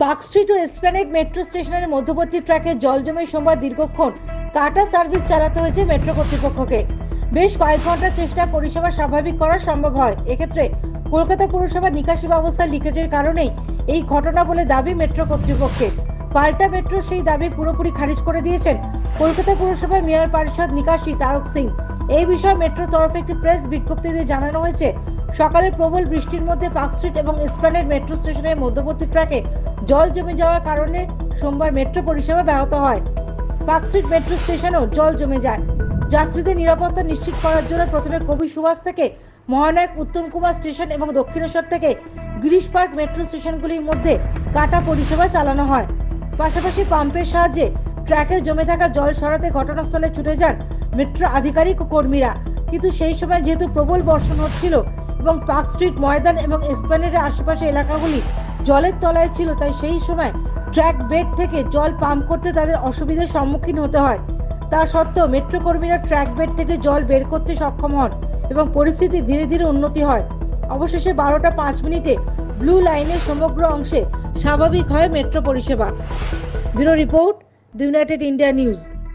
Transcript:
Park Street ও Esplanade metro স্টেশনের মধ্যবর্তী ট্র্যাকে জল জমে সোমবার দীর্ঘক্ষণ কাটা সার্ভিস চালাতে হয়েছে মেট্রো কর্তৃপক্ষকে। বেশ কয়েক ঘণ্টার চেষ্টা পরিষেবা স্বাভাবিক করা সম্ভব হয়। এক্ষেত্রে কলকাতা পুরসভার নিকাশি ব্যবস্থার লিকেজের কারণেই এই ঘটনা বলে দাবি মেট্রো কর্তৃপক্ষের। পাল্টা মেট্রো সেই দাবি পুরোপুরি খারিজ করে দিয়েছেন কলকাতা পুরসভার মেয়র পরিষদ নিকাশি তারক সিং। এই বিষয়ে মেট্রোর তরফে একটি প্রেস বিজ্ঞপ্তিতে জানানো হয়েছে, সকালে প্রবল বৃষ্টির মধ্যে পার্ক স্ট্রিট এবং এসপ্ল্যানেড মেট্রো স্টেশনের মধ্যবর্তী ট্র্যাকে জল জমে যাওয়ার কারণে সোমবার মেট্রো পরিষেবা ব্যাহত হয়। পার্ক স্ট্রিট মেট্রো স্টেশনেও জল জমে যায়। যাত্রীদের নিরাপত্তা নিশ্চিত করার জন্য প্রথমে কবি সুভাষ থেকে মহানায়ক উত্তম কুমার স্টেশন এবং দক্ষিণেশ্বর থেকে গিরিশ পার্ক মেট্রো স্টেশনগুলির মধ্যে কাটা পরিষেবা চালানো হয়। পাশাপাশি পাম্পের সাহায্যে ট্র্যাকে জমে থাকা জল সরাতে ঘটনাস্থলে ছুটে যান মেট্রো আধিকারিক ও কর্মীরা। কিন্তু সেই সময় যেহেতু প্রবল বর্ষণ হচ্ছিল এবং পার্ক স্ট্রিট ময়দান এবং এসপ্ল্যানেডের আশেপাশে এলাকাগুলি জলের তলায় ছিল, তাই সেই সময় ট্র্যাক বেড থেকে জল পাম্প করতে তাদের অসুবিধার সম্মুখীন হতে হয়। তা সত্ত্বেও মেট্রো কর্মীরা ট্র্যাক বেড থেকে জল বের করতে সক্ষম হন এবং পরিস্থিতি ধীরে ধীরে উন্নতি হয়। অবশেষে বারোটা পাঁচ মিনিটে ব্লু লাইনের সমগ্র অংশে স্বাভাবিক হয় মেট্রো পরিষেবা। Bureau report United India News.